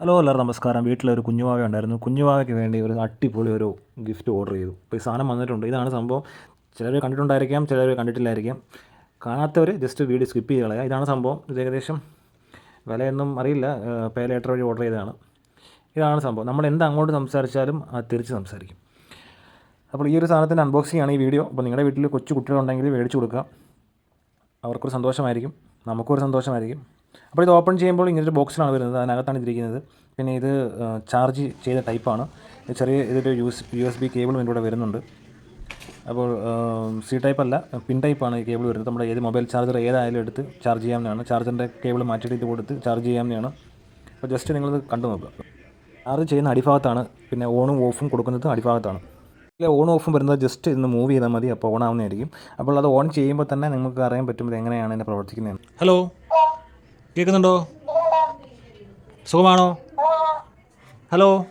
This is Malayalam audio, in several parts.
ഹലോ എല്ലാവരും നമസ്കാരം. വീട്ടിലൊരു കുഞ്ഞുവാവ ഉണ്ടായിരുന്നു. കുഞ്ഞുവാവയ്ക്ക് വേണ്ടി ഒരു അടിപൊളി ഒരു ഗിഫ്റ്റ് ഓർഡർ ചെയ്തു. അപ്പോൾ ഈ സാധനം വന്നിട്ടുണ്ട്. ഇതാണ് സംഭവം. ചിലർ കണ്ടിട്ടുണ്ടായിരിക്കാം ചിലർ കണ്ടിട്ടില്ലായിരിക്കാം. കാണാത്തവർ ജസ്റ്റ് വീഡിയോ സ്കിപ്പ് ചെയ്ത് കളയുക. ഇതാണ് സംഭവം. ഇത് ഏകദേശം വിലയൊന്നും അറിയില്ല. പേ ലേറ്റർ വഴി ഓർഡർ ചെയ്തതാണ്. ഇതാണ് സംഭവം. നമ്മൾ എന്ത് അങ്ങോട്ട് സംസാരിച്ചാലും അത് തിരിച്ച് സംസാരിക്കും. അപ്പോൾ ഈ ഒരു സാധനത്തിന്റെ അൺബോക്സിംഗ് ആണ് ഈ വീഡിയോ. അപ്പോൾ നിങ്ങളുടെ വീട്ടിൽ കൊച്ചു കുട്ടികളുണ്ടെങ്കിൽ മേടിച്ചു കൊടുക്കുക. അവർക്കൊരു സന്തോഷമായിരിക്കും. നമുക്കൊരു സന്തോഷമായിരിക്കും. അപ്പോൾ ഇത് ഓപ്പൺ ചെയ്യുമ്പോൾ ഇങ്ങനൊരു ബോക്സിലാണ് വരുന്നത്. അതിനകത്താണ് ഇതിരിക്കുന്നത്. പിന്നെ ഇത് ചാർജ് ചെയ്ത ടൈപ്പാണ്. ചെറിയ ഇതൊരു യൂസ് യു എസ് ബി കേബിളും ഇതിന്റെ കൂടെ വരുന്നുണ്ട്. അപ്പോൾ സി ടൈപ്പ് അല്ല പിൻ ടൈപ്പാണ് ഈ കേബിൾ വരുന്നത്. നമ്മുടെ ഏത് മൊബൈൽ ചാർജർ ഏതായാലും എടുത്ത് ചാർജ് ചെയ്യാവുന്നതാണ്. ചാർജറിന്റെ കേബിൾ മാറ്റിയിട്ട് കൊടുത്ത് ചാർജ് ചെയ്യാവുന്നതാണ്. അപ്പോൾ ജസ്റ്റ് നിങ്ങളത് കണ്ടു നോക്കുക. ചാർജ് ചെയ്യുന്ന അടിഭാഗത്താണ് പിന്നെ ഓണും ഓഫും കൊടുക്കുന്നത് അടിഭാഗത്താണ്. ഇതിൽ ഓൺ ഓഫും വരുന്നത് ജസ്റ്റ് ഇന്ന് മൂവ് ചെയ്താൽ മതി. അപ്പോൾ ഓൺ ആവുന്നതായിരിക്കും അപ്പോൾ അത് ഓൺ ചെയ്യുമ്പോൾ തന്നെ നിങ്ങൾക്ക് അറിയാൻ പറ്റും ഇത് എങ്ങനെയാണ് ഇതിനെ പ്രവർത്തിക്കുന്നത് ഹലോ. കേൾക്കുന്നുണ്ടോ സുഖമാണോ? ഹലോ?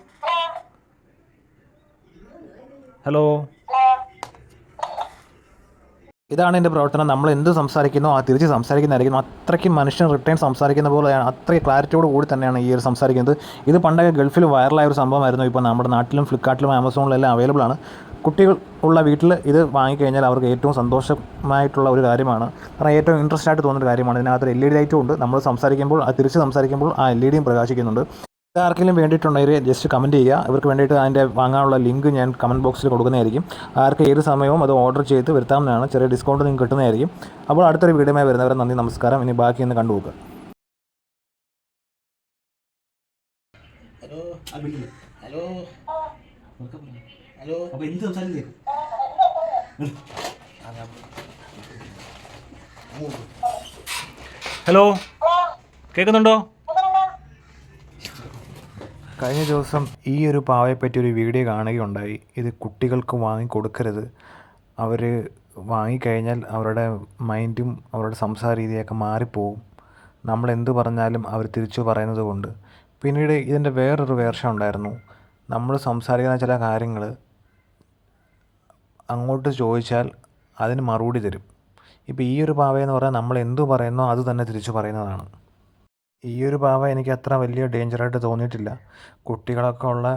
ഹലോ? ഇതാണ് എന്റെ പ്രവർത്തനം. നമ്മൾ എന്ത് സംസാരിക്കുന്നു ആ തിരിച്ച് സംസാരിക്കുന്നതായിരിക്കും. അത്രയ്ക്ക് മനുഷ്യൻ റിട്ടേൺ സംസാരിക്കുന്ന പോലെയാണ്. അത്രയും ക്ലാരിറ്റിയോട് കൂടി തന്നെയാണ് ഈ ഒരു സംസാരിക്കുന്നത്. ഇത് പണ്ടൊക്കെ ഗൾഫിൽ വൈറലായ ഒരു സംഭവമായിരുന്നു. ഇപ്പോൾ നമ്മുടെ നാട്ടിലും ഫ്ലിപ്കാർട്ടിലും ആമസോണിലും എല്ലാം അവൈലബിൾ ആണ്. കുട്ടികൾ ഉള്ള വീട്ടിൽ ഇത് വാങ്ങിക്കഴിഞ്ഞാൽ അവർക്ക് ഏറ്റവും സന്തോഷമായിട്ടുള്ള ഒരു കാര്യമാണ്. കാരണം ഏറ്റവും ഇൻട്രസ്റ്റ് ആയിട്ട് തോന്നുന്ന ഒരു കാര്യമാണ്. ഇതിനകത്ത് എൽ ഇ ഡി ലൈറ്റും ഉണ്ട്. നമ്മൾ സംസാരിക്കുമ്പോൾ അത് തിരിച്ച് സംസാരിക്കുമ്പോൾ ആ എൽ ഇ ഡിയും പ്രകാശിക്കുന്നുണ്ട്. ആർക്കെങ്കിലും വേണ്ടിയിട്ടുണ്ടെങ്കിൽ ജസ്റ്റ് കമന്റ് ചെയ്യുക. ഇവർക്ക് വേണ്ടിയിട്ട് അതിന്റെ വാങ്ങാനുള്ള ലിങ്ക് ഞാൻ കമന്റ് ബോക്സിൽ കൊടുക്കുന്നതായിരിക്കും. ആർക്ക് ഏത് സമയവും അത് ഓർഡർ ചെയ്ത് വരുത്താമെന്നാണ് ചെറിയ ഡിസ്കൗണ്ട് നിങ്ങൾക്ക് കിട്ടുന്നതായിരിക്കും. അപ്പോൾ അടുത്തൊരു വീഡിയോമായി വരുന്നവരെ നന്ദി നമസ്കാരം. ഇനി ബാക്കി ഒന്ന് കണ്ടുപോക്കുക ഹലോ ഹലോ ഹലോ. അപ്പോൾ എന്ത് സംസാരിച്ചേ? ഹലോ. കേൾക്കുന്നുണ്ടോ കഴിഞ്ഞ ദിവസം ഈ ഒരു പാവയെപ്പറ്റി ഒരു വീഡിയോ കാണുകയുണ്ടായി. ഇത് കുട്ടികൾക്ക് വാങ്ങി കൊടുക്കരുത്. അവർ വാങ്ങിക്കഴിഞ്ഞാൽ അവരുടെ മൈൻഡും അവരുടെ സംസാര രീതിയൊക്കെ മാറിപ്പോവും. നമ്മൾ എന്ത് പറഞ്ഞാലും അവർ തിരിച്ചു പറയുന്നത് കൊണ്ട്. പിന്നീട് ഇതിന്റെ വേറൊരു വേർഷൻ ഉണ്ടായിരുന്നു. നമ്മൾ സംസാരിക്കുന്ന ചില കാര്യങ്ങൾ അങ്ങോട്ട് ചോദിച്ചാൽ അതിന് മറുപടി തരും. ഇപ്പോൾ ഈ ഒരു പാവയെന്ന് പറഞ്ഞാൽ നമ്മൾ എന്തു പറയുന്നോ അത് തന്നെ തിരിച്ചു പറയുന്നതാണ്. ഈ ഒരു പാവ എനിക്ക് അത്ര വലിയ ഡേഞ്ചറായിട്ട് തോന്നിയിട്ടില്ല. കുട്ടികളൊക്കെ ഉള്ള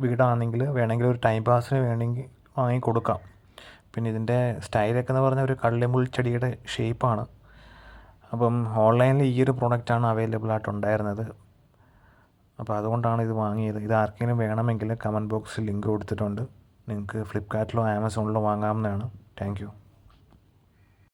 വീടാണെങ്കിൽ വേണമെങ്കിൽ ഒരു ടൈം പാസിന് വേണമെങ്കിൽ വാങ്ങി കൊടുക്കാം. പിന്നെ ഇതിന്റെ സ്റ്റൈലൊക്കെ എന്ന് പറഞ്ഞാൽ ഒരു കള്ളിമുൾ ചെടിയുടെ ഷേപ്പാണ് അപ്പം ഓൺലൈനിൽ ഈ ഒരു പ്രോഡക്റ്റാണ് അവൈലബിൾ ആയിട്ടുണ്ടായിരുന്നത് അപ്പോൾ അതുകൊണ്ടാണ് ഇത് വാങ്ങിയത്. ഇത് ആർക്കെങ്കിലും വേണമെങ്കിൽ കമന്റ് ബോക്സിൽ ലിങ്ക് കൊടുത്തിട്ടുണ്ട്. നിങ്ങൾക്ക് ഫ്ലിപ്പ്കാർട്ടിലോ ആമസോണിലോ വാങ്ങാവുന്നതാണ്. Thank you